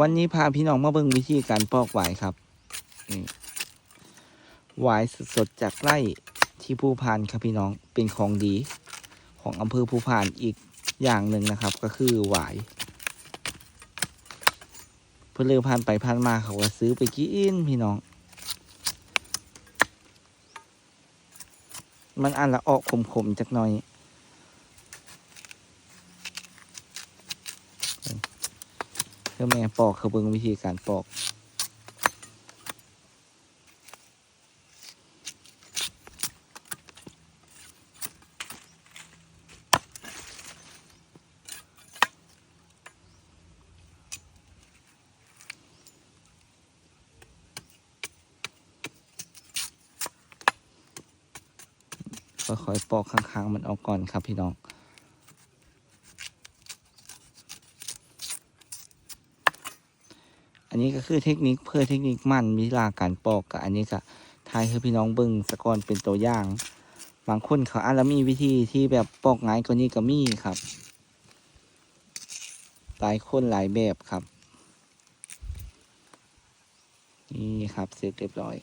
วันนี้พาพี่น้องมาเบิ่งวิธีการปอกหวายครับนี่หวายสดๆจากไร่ที่ภูพานครับพี่น้องเป็นของดี ของอำเภอภูพานอีกอย่างหนึ่งนะครับ ก็คือหวายเพื่อเลือผ่านไปผ่านมาเขาก็ซื้อไปกินพี่น้อง มันอันละออกขมๆจักหน่อย เพื่อแม่ปอกเขาเบิ่งวิธีการปอก ค่อยๆปอกข้างๆ มันออกก่อนครับพี่น้อง นนี้ก็คือเทคนิคเพื่อเทคนิคมันวิลาการปอกกับอันนี้ก็ทายคือพี่น้องเบิงสะกอนเป็นตัวอย่าง บางคนเขาอาจจะมีวิธีที่แบบปอกง่ายกว่านี้ก็มีครับ หลายคนหลายแบบครับ นี่ครับเสร็จเรียบร้อย